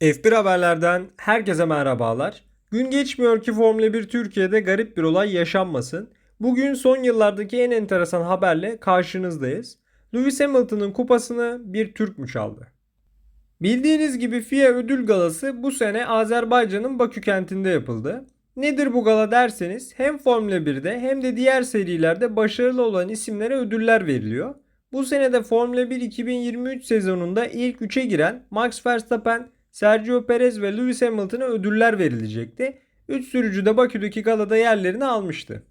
F1 haberlerden herkese merhabalar. Gün geçmiyor ki Formula 1 Türkiye'de garip bir olay yaşanmasın. Bugün son yıllardaki en enteresan haberle karşınızdayız. Lewis Hamilton'ın kupasını bir Türk mü çaldı? Bildiğiniz gibi FIA ödül galası bu sene Azerbaycan'ın Bakü kentinde yapıldı. Nedir bu gala derseniz hem Formula 1'de hem de diğer serilerde başarılı olan isimlere ödüller veriliyor. Bu sene de Formula 1 2023 sezonunda ilk 3'e giren Max Verstappen, Sergio Perez ve Lewis Hamilton'a ödüller verilecekti. 3 sürücü de Bakü'deki galada yerlerini almıştı.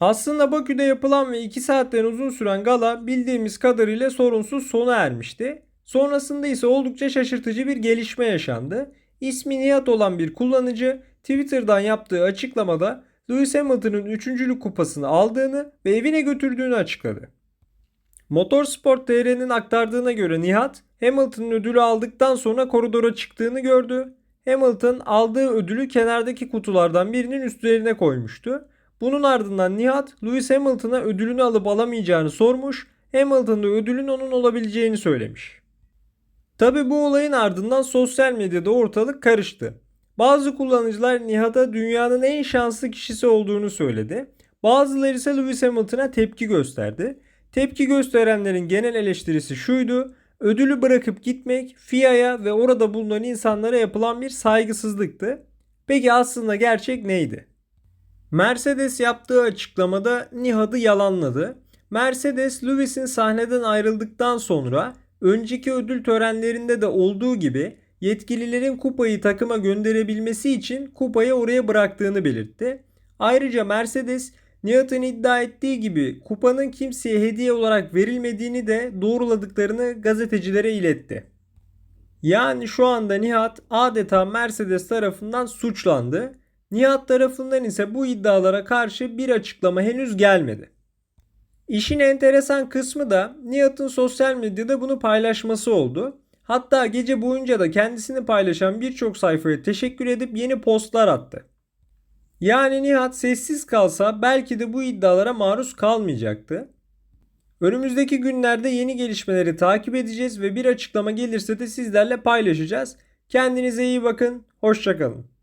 Aslında Bakü'de yapılan ve 2 saatten uzun süren gala bildiğimiz kadarıyla sorunsuz sona ermişti. Sonrasında ise oldukça şaşırtıcı bir gelişme yaşandı. İsmi Nihat olan bir kullanıcı Twitter'dan yaptığı açıklamada Lewis Hamilton'ın 3. kupasını aldığını ve evine götürdüğünü açıkladı. Motorsport TR'nin aktardığına göre Nihat Hamilton'ın ödülü aldıktan sonra koridora çıktığını gördü. Hamilton aldığı ödülü kenardaki kutulardan birinin üstlerine koymuştu. Bunun ardından Nihat Lewis Hamilton'a ödülünü alıp alamayacağını sormuş. Hamilton da ödülün onun olabileceğini söylemiş. Tabi bu olayın ardından sosyal medyada ortalık karıştı. Bazı kullanıcılar Nihat'a dünyanın en şanslı kişisi olduğunu söyledi. Bazıları ise Lewis Hamilton'a tepki gösterdi. Tepki gösterenlerin genel eleştirisi şuydu. Ödülü bırakıp gitmek FIA'ya ve orada bulunan insanlara yapılan bir saygısızlıktı. Peki aslında gerçek neydi? Mercedes yaptığı açıklamada Nihat'ı yalanladı. Mercedes Lewis'in sahneden ayrıldıktan sonra önceki ödül törenlerinde de olduğu gibi yetkililerin kupayı takıma gönderebilmesi için kupayı oraya bıraktığını belirtti. Ayrıca Mercedes Nihat'ın iddia ettiği gibi kupanın kimseye hediye olarak verilmediğini de doğruladıklarını gazetecilere iletti. Yani şu anda Nihat adeta Mercedes tarafından suçlandı. Nihat tarafından ise bu iddialara karşı bir açıklama henüz gelmedi. İşin enteresan kısmı da Nihat'ın sosyal medyada bunu paylaşması oldu. Hatta gece boyunca da kendisini paylaşan birçok sayfaya teşekkür edip yeni postlar attı. Yani Nihat sessiz kalsa belki de bu iddialara maruz kalmayacaktı. Önümüzdeki günlerde yeni gelişmeleri takip edeceğiz ve bir açıklama gelirse de sizlerle paylaşacağız. Kendinize iyi bakın, hoşçakalın.